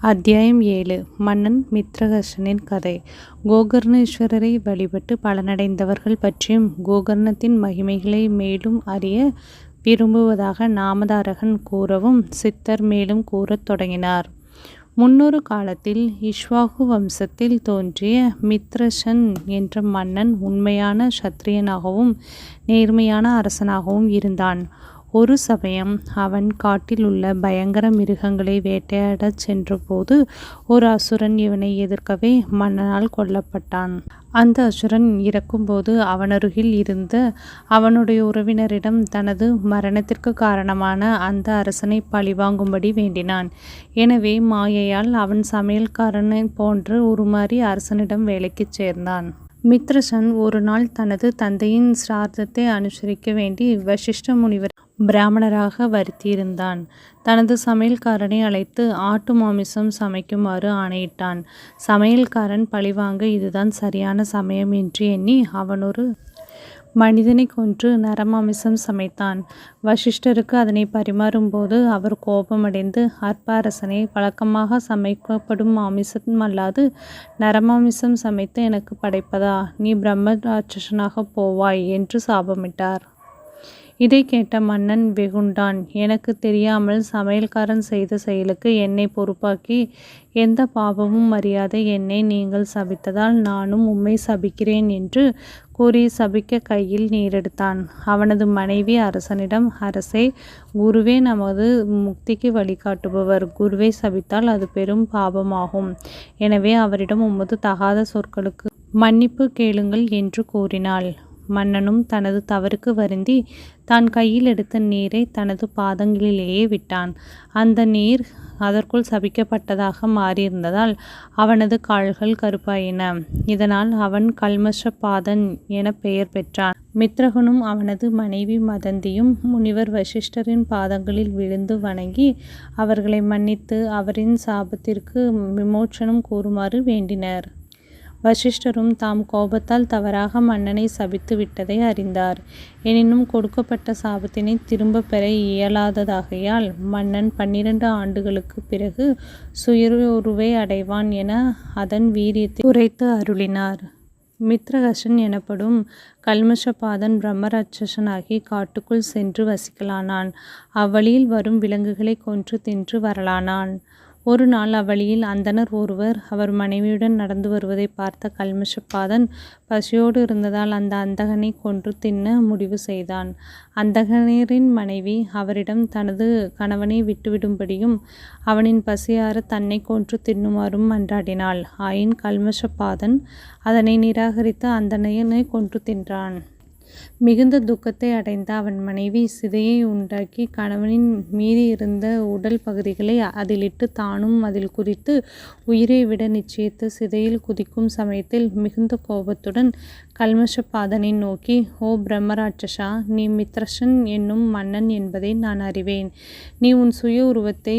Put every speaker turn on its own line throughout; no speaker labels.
அத்தியாயம் ஏழு. மன்னன் மித்ரகர்ஷனின் கதை. கோகர்ணேஸ்வரரை வழிபட்டு பலனடைந்தவர்கள் பற்றியும் கோகர்ணத்தின் மகிமைகளை மேலும் அறிய விரும்புவதாக நாமதாரகன் கூறவும் சித்தர் மேலும் கூறத் தொடங்கினார். முன்னொரு காலத்தில் இஷ்வாகு வம்சத்தில் தோன்றிய மித்ரஷன் என்ற மன்னன் உண்மையான சத்திரியனாகவும் நேர்மையான அரசனாகவும் இருந்தான். ஒரு சமயம் அவன் காட்டில் உள்ள பயங்கர மிருகங்களை வேட்டையாடச் சென்றபோது ஒரு அசுரன் இவனை எதிர்க்கவே மன்னனால் கொல்லப்பட்டான். அந்த அசுரன் இறக்கும்போது அவனருகில் இருந்த அவனுடைய உறவினரிடம் தனது மரணத்திற்கு காரணமான அந்த அரசனை பழிவாங்கும்படி வேண்டினான். எனவே மாயையால் அவன் சமையல்காரனை போன்று உருமாறி அரசனிடம் வேலைக்குச் சேர்ந்தான். மித்ரசன் ஒரு நாள் தனது தந்தையின் சிரார்த்தத்தை அனுசரிக்க வேண்டி வசிஷ்ட முனிவர் பிராமணராக வருத்தியிருந்தான். தனது சமையல்காரனை அழைத்து ஆட்டு மாமிசம் சமைக்குமாறு ஆணையிட்டான். சமையல்காரன் பழிவாங்க இதுதான் சரியான சமயம் என்று எண்ணி அவன் ஒரு மனிதனை கொன்று நரமாமிசம் சமைத்தான். வசிஷ்டருக்கு அதனை பரிமாறும்போது அவர் கோபமடைந்து அற்ப அரசனை வழக்கமாக சமைக்கப்படும் மாமிசம் அல்லாது நரமாமிசம் சமைத்து எனக்கு படைப்பதா? நீ பிரம்ம ராட்சசனாக போவாய் என்று சாபமிட்டார். இதை கேட்ட மன்னன் வெகுண்டான் எனக்கு தெரியாமல் சமையல்காரன் செய்த செயலுக்கு என்னை பொறுப்பாக்கி எந்த பாவமும் அறியாத என்னை நீங்கள் சபித்ததால் நானும் உம்மை சபிக்கிறேன் என்று கூறி சபிக்க கையில் நீரெடுத்தான். அவனது மனைவி அரசனிடம் அரசே குருவே நமது முக்திக்கு வழிகாட்டுபவர். குருவை சபித்தால் அது பெரும் பாபமாகும் எனவே அவரிடம் உமது தகாத சொற்களுக்கு மன்னிப்பு கேளுங்கள் என்று கூறினாள். மன்னனும் தனது தவறுக்கு வருந்தி தான் கையில் எடுத்த நீரை தனது பாதங்களிலேயே விட்டான். அந்த நீர் அதற்குள் சபிக்கப்பட்டதாக மாறியிருந்ததால் அவனது கால்கள் கருப்பாயின. இதனால் அவன் கல்மஷபாதன் என பெயர் பெற்றான். மித்ரகனும் அவனது மனைவி மதந்தியும் முனிவர் வசிஷ்டரின் பாதங்களில் விழுந்து வணங்கி அவர்களை மன்னித்து அவரின் சாபத்திற்கு விமோச்சனம் கூறுமாறு வேண்டினர். வசிஷ்டரும் தாம் கோபத்தால் தவறாக மன்னனை சபித்து விட்டதை அறிந்தார். எனினும் கொடுக்கப்பட்ட சாபத்தினை திரும்பப் பெற இயலாததாகையால் மன்னன் பன்னிரண்டு ஆண்டுகளுக்கு பிறகு சுயருவை அடைவான் என அதன் வீரியத்தை குறைத்து அருளினார். மித்ரகசன் எனப்படும் கல்மஷபாதன் பிரம்மராட்சசனாகி காட்டுக்குள் சென்று வசிக்கலானான். அவ்வழியில் வரும் விலங்குகளை கொன்று தின்று வரலானான். ஒரு நாள் அவ்வழியில் அந்தணர் ஒருவர் அவர் மனைவியுடன் நடந்து வருவதை பார்த்த கல்மஷப்பாதன் பசியோடு இருந்ததால் அந்த அந்தகனை கொன்று தின்ன முடிவு செய்தான். அந்தகனரின் மனைவி அவரிடம் தனது கணவனை விட்டுவிடும்படியும் அவனின் பசியார தன்னை கொன்று தின்னுமாறும் மன்றாடினாள். ஆயின் கல்மஷப்பாதன் அதனை நிராகரித்து அந்தனையனை கொன்று தின்றான். மிகுந்த துக்கத்தை அடைந்த அவன் மனைவி சிதையை உண்டாக்கி கணவனின் மீதி இருந்த உடல் பகுதிகளை அதிலிட்டு தானும் அதில் குதித்து உயிரை விட நிச்சயித்து சிதையில் குதிக்கும் சமயத்தில் மிகுந்த கோபத்துடன் கல்மஷபாதனை நோக்கி ஓ பிரம்மராட்சசா நீ மித்ரஷன் என்னும் மன்னன் என்பதை நான் அறிவேன். நீ உன் சுய உருவத்தை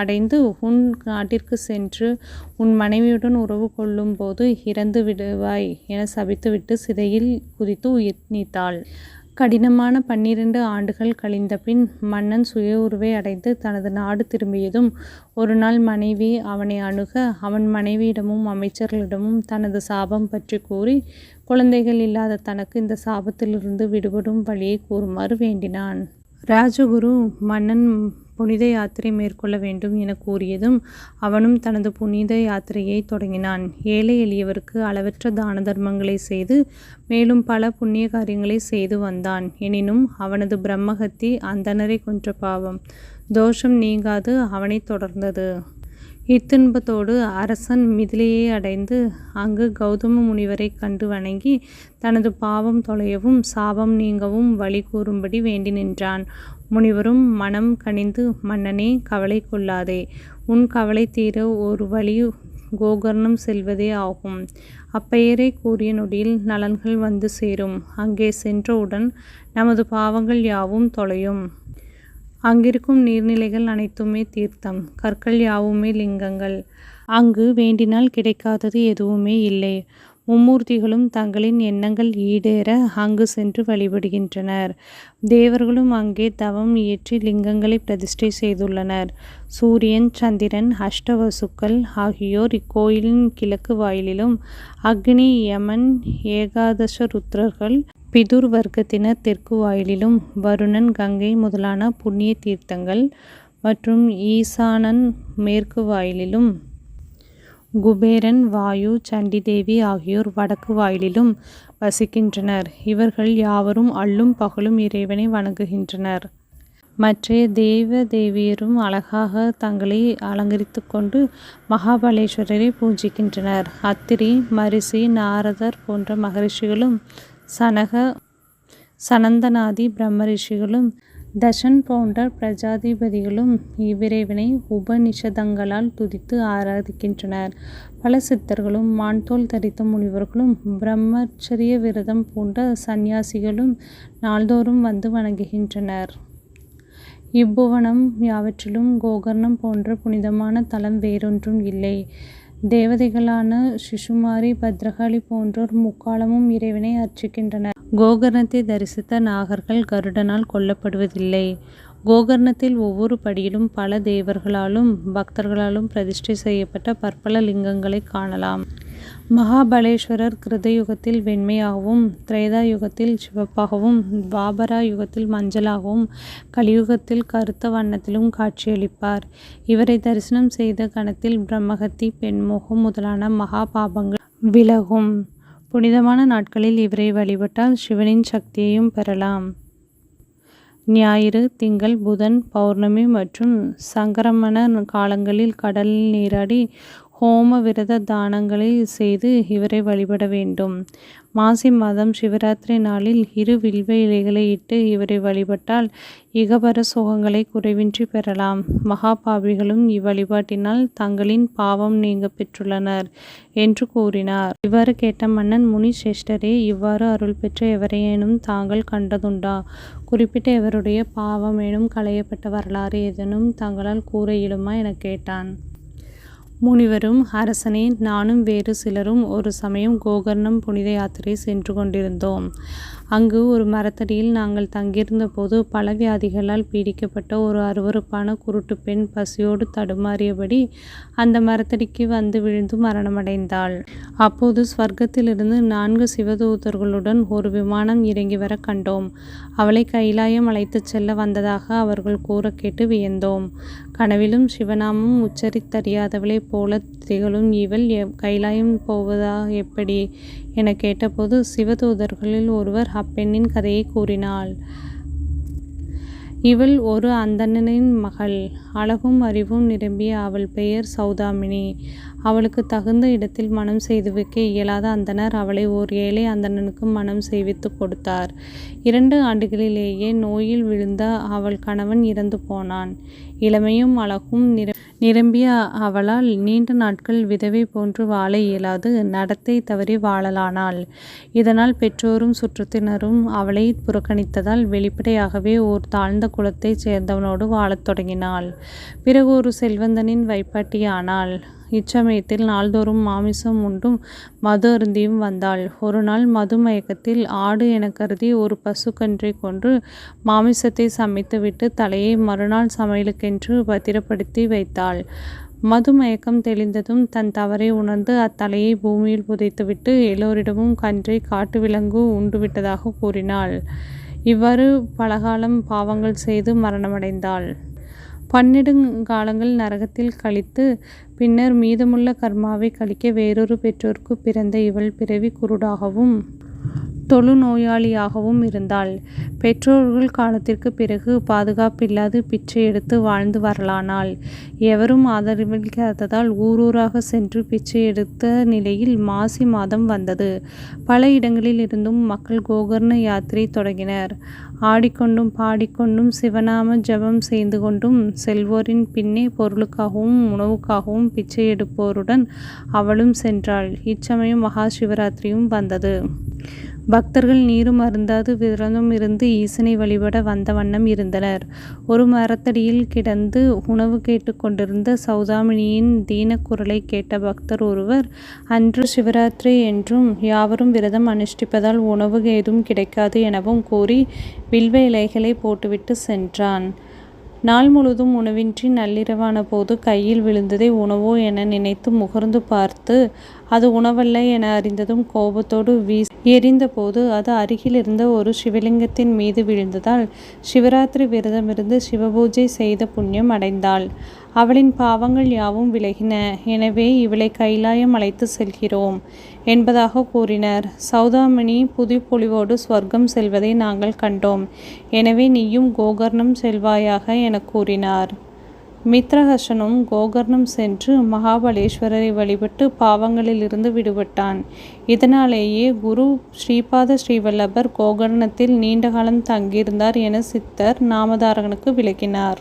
அடைந்து உன் நாட்டிற்கு சென்று உன் மனைவியுடன் உறவு கொள்ளும் போது இறந்து விடுவாய் என சபித்துவிட்டு சிதையில் குதித்து உயிர் நீத்தாள். கடினமான பன்னிரண்டு ஆண்டுகள் கழிந்த பின் மன்னன் சுய உருவை அடைந்து தனது நாடு திரும்பியதும் ஒரு நாள் மனைவி அவனை அணுக அவன் மனைவியிடமும் அமைச்சர்களிடமும் தனது சாபம் பற்றி கூறி குழந்தைகள் இல்லாத தனக்கு இந்த சாபத்திலிருந்து விடுபடும் வழியை கூறுமாறு வேண்டினான். ராஜகுரு மன்னன் புனித யாத்திரை மேற்கொள்ள வேண்டும் என கூறியதும் அவனும் தனது புனித யாத்திரையை தொடங்கினான். ஏழை எளியவருக்கு அளவற்ற தான தர்மங்களை செய்து மேலும் பல புண்ணிய காரியங்களை செய்து வந்தான். எனினும் அவனது பிரம்மகத்தி அந்தனரை கொன்ற பாவம். தோஷம் நீங்காது அவனை தொடர்ந்தது. இத்துன்பத்தோடு அரசன் மிதிலையை அடைந்து அங்கு கௌதம முனிவரை கண்டு வணங்கி தனது பாவம் தொலையவும் சாபம் நீங்கவும் வழி கூறும்படி வேண்டி நின்றான். முனிவரும் மனம் கனிந்து மன்னனே கவலை கொள்ளாதே. உன் கவலை தீர ஒரு வழி கோகர்ணம் செல்வதே ஆகும் அப்பெயரை கூறிய நொடியில் நலன்கள் வந்து சேரும். அங்கே சென்றவுடன் நமது பாவங்கள் யாவும் தொலையும். அங்கிருக்கும் நீர்நிலைகள் அனைத்துமே தீர்த்தம். கற்கள் யாவுமே லிங்கங்கள். அங்கு வேண்டினால் கிடைக்காதது எதுவுமே இல்லை. மும்மூர்த்திகளும் தங்களின் எண்ணங்கள் ஈடேற அங்கு சென்று வழிபடுகின்றனர். தேவர்களும் அங்கே தவம் இயற்றி லிங்கங்களை பிரதிஷ்டை செய்துள்ளனர். சூரியன் சந்திரன் அஷ்டவசுக்கள் ஆகியோர் இக்கோயிலின் கிழக்கு வாயிலிலும் அக்னி யமன் ஏகாதச ருத்ரர்கள் பிதுர் வர்க்கத்தினர் தெற்கு வாயிலிலும் வருணன் கங்கை முதலான புண்ணிய தீர்த்தங்கள் மற்றும் ஈசானன் மேற்கு வாயிலிலும் குபேரன் வாயு சண்டிதேவி ஆகியோர் வடக்கு வாயிலிலும் வசிக்கின்றனர். இவர்கள் யாவரும் அள்ளும் பகலும் இறைவனை வணங்குகின்றனர். மற்றைய தெய்வ தேவியரும் அழகாக தங்களை அலங்கரித்து கொண்டு மகாபலேஸ்வரரை பூஜிக்கின்றனர். அத்திரி மரிசி நாரதர் போன்ற மகரிஷிகளும் சனக சனந்தனாதி பிரம்மரிஷிகளும் தஷன் போன்ற பிரஜாதிபதிகளும் இவ்விறைவனை உபநிஷதங்களால் துதித்து ஆராதிக்கின்றனர். பல சித்தர்களும் மான்தோல் தரித்த முனிவர்களும் பிரம்மச்சரிய விரதம் போன்ற சந்நியாசிகளும் நாள்தோறும் வந்து வணங்குகின்றனர். இப்புவனம் யாவற்றிலும் கோகர்ணம் போன்ற புனிதமான தலம் வேறொன்றும் இல்லை. தேவதைகளான சிசுமாரி பத்ரகாளி போன்றோர் முக்காலமும் இறைவனை அர்ச்சிக்கின்றனர். கோகர்ணத்தை தரிசித்த நாகர்கள் கருடனால் கொல்லப்படுவதில்லை. கோகர்ணத்தில் ஒவ்வொரு படியிலும் பல தேவர்களாலும் பக்தர்களாலும் பிரதிஷ்டை செய்யப்பட்ட பற்பல லிங்கங்களைக் காணலாம். மகாபலேஸ்வரர் கிருதயுகத்தில் வெண்மையாகவும் திரேதா யுகத்தில் சிவப்பாகவும் பாபரா யுகத்தில் மஞ்சளாகவும் கலியுகத்தில் கருத்த வண்ணத்திலும் காட்சியளிப்பார். இவரை தரிசனம் செய்த கணத்தில் பிரம்மகத்தி பெண்மோகம் முதலான மகா பாபங்கள் விலகும். புனிதமான நாட்களில் இவரை வழிபட்டால் சிவனின் சக்தியையும் பெறலாம். ஞாயிறு திங்கள் புதன் பௌர்ணமி மற்றும் சங்கரமண காலங்களில் கடலில் நீராடி ஹோம விரத தானங்களைச் செய்து இவரை வழிபட வேண்டும். மாசி மாதம் சிவராத்திரி நாளில் இரு வில்வ இலைகளை இட்டு இவரை வழிபட்டால் இகபர சுகங்களை குறைவின்றி பெறலாம். மகாபாவிகளும் இவ்வழிபாட்டினால் தங்களின் பாவம் நீங்க பெற்றுள்ளனர் என்று கூறினார். இவ்வாறு கேட்ட மன்னன் முனி சிரேஷ்டரே இவ்வாறு அருள் பெற்ற எவரையேனும் தாங்கள் கண்டதுண்டா? குறிப்பிட்ட எவருடைய பாவமேனும் களையப்பட்ட வரலாறு ஏதேனும் தங்களால் கூற இயலுமா? எனக் கேட்டான். முனிவரும் அரசனே நானும் வேறு சிலரும் ஒரு சமயம் கோகர்ணம் புனித யாத்திரை சென்று கொண்டிருந்தோம். அங்கு ஒரு மரத்தடியில் நாங்கள் தங்கியிருந்தபோது பல வியாதிகளால் பீடிக்கப்பட்ட ஒரு அருவருப்பான குருட்டுப் பெண் பசியோடு தடுமாறியபடி அந்த மரத்தடிக்கு வந்து விழுந்து மரணமடைந்தாள். அப்போது ஸ்வர்க்கத்திலிருந்து நான்கு சிவதூதர்களுடன் ஒரு விமானம் இறங்கி வரக் கண்டோம். அவளை கைலாயம் அழைத்துச் செல்ல வந்ததாக அவர்கள் கூற கேட்டு வியந்தோம். கனவிலும் சிவநாமம் உச்சரித்தறியாதவளை போல திகழும் இவள் கைலாயம் போவதா எப்படி? என கேட்டபோது சிவதூதர்களில் ஒருவர் அப்பெண்ணின் கதையை கூறினாள். இவள் ஒரு அந்தணனின் மகள். அழகும் அறிவும் நிரம்பிய அவள் பெயர் சௌதாமினி. அவளுக்கு தகுந்த இடத்தில் மணம் செய்து வைக்க இயலாத அந்தணர் அவளை ஓர் ஏழை அந்தணனுக்கு மனம் செய்வித்துக் கொடுத்தார். இரண்டு ஆண்டுகளிலேயே நோயில் விழுந்த அவள் கணவன் இறந்து போனான். இளமையும் அழகும் நிரம்பிய அவளால் நீண்ட நாட்கள் விதவை போன்று வாழ இயலாது நடத்தை தவறி வாழலானாள். இதனால் பெற்றோரும் சுற்றத்தினரும் அவளை புறக்கணித்ததால் வெளிப்படையாகவே ஓர் தாழ்ந்த குலத்தைச் சேர்ந்தவனோடு வாழத் தொடங்கினாள். பிறகு ஒரு செல்வந்தனின் வைப்பாட்டியானாள். இச்சமயத்தில் நாள்தோறும் மாமிசம் உண்டும் மது அருந்தியும் வந்தாள். ஒருநாள் மது மயக்கத்தில் ஆடு எனக் கருதி ஒரு பசுக்கன்றை கொன்று மாமிசத்தை சமைத்துவிட்டு தலையை மறுநாள் சமையலுக்கென்று பத்திரப்படுத்தி வைத்தாள். மது மயக்கம் தெளிந்ததும் தன் தவறை உணர்ந்து அத்தலையை பூமியில் புதைத்துவிட்டு எல்லோரிடமும் கன்றை காட்டு விலங்கு உண்டுவிட்டதாக கூறினாள். இவ்வாறு பலகாலம் பாவங்கள் செய்து மரணமடைந்தாள். பன்னெடுங்காலங்கள் நரகத்தில் கழித்து பின்னர் மீதமுள்ள கர்மாவைக் கழிக்க வேறொரு பெற்றோருக்குப் பிறந்த இவள் பிறவி குருடாகவும் தொழுநோயாளியாகவும் இருந்தாள். பெற்றோர்கள் காலத்திற்குப் பிறகு பாதுகாப்பில்லாது பிச்சை எடுத்து வாழ்ந்து வரலானாள். எவரும் ஆதரவளிக்காததால் ஊரூராக சென்று பிச்சை எடுத்த நிலையில் மாசி மாதம் வந்தது. பல இடங்களில் இருந்தும் மக்கள் கோகர்ண யாத்திரை தொடங்கினர். ஆடிக்கொண்டும் பாடிக்கொண்டும் சிவநாம ஜபம் செய்து கொண்டும் செல்வோரின் பின்னே பொருளுக்காகவும் உணவுக்காகவும் பிச்சை எடுப்போருடன் அவளும் சென்றாள். இச்சமயம் மகா சிவராத்திரியும் வந்தது. பக்தர்கள் நீரும் அருந்தாது விரதம் இருந்து ஈசனை வழிபட வந்த வண்ணம் இருந்தனர். ஒரு மரத்தடியில் கிடந்து உணவு கேட்டுக்கொண்டிருந்த சௌதாமினியின் தீன குரலைக் கேட்ட பக்தர் ஒருவர் அன்று சிவராத்திரி என்றும் யாவரும் விரதம் அனுஷ்டிப்பதால் உணவு ஏதும் கிடைக்காது எனவும் கூறி வில்வ இலைகளைப் போட்டுவிட்டு சென்றான். நாள் முழுதும் உணவின்றி நள்ளிரவான போது கையில் விழுந்ததை உணவோ என நினைத்து முகர்ந்து பார்த்து அது உணவல்ல என அறிந்ததும் கோபத்தோடு வீசி எரிந்தபோது அது அருகிலிருந்த ஒரு சிவலிங்கத்தின் மீது விழுந்ததால் சிவராத்திரி விரதமிருந்து சிவபூஜை செய்த புண்ணியம் அடைந்தாள். அவளின் பாவங்கள் யாவும் விலகின. எனவே இவளை கைலாயம் அழைத்துச் செல்கிறோம் என்பதாகக் கூறினர். சௌதாமணி புதுப்பொலிவோடு சுவர்க்கம் செல்வதை நாங்கள் கண்டோம். எனவே நீயும் கோகர்ணம் செல்வாயாக எனக் கூறினார். மித்ரஹர்ஷனும் கோகர்ணம் சென்று மகாபலேஸ்வரரை வழிபட்டு பாவங்களிலிருந்து விடுபட்டான். இதனாலேயே குரு ஸ்ரீபாத ஸ்ரீவல்லபர் கோகர்ணத்தில் நீண்ட காலம் தங்கியிருந்தார் என சித்தர் நாமதாரகனுக்கு விளக்கினார்.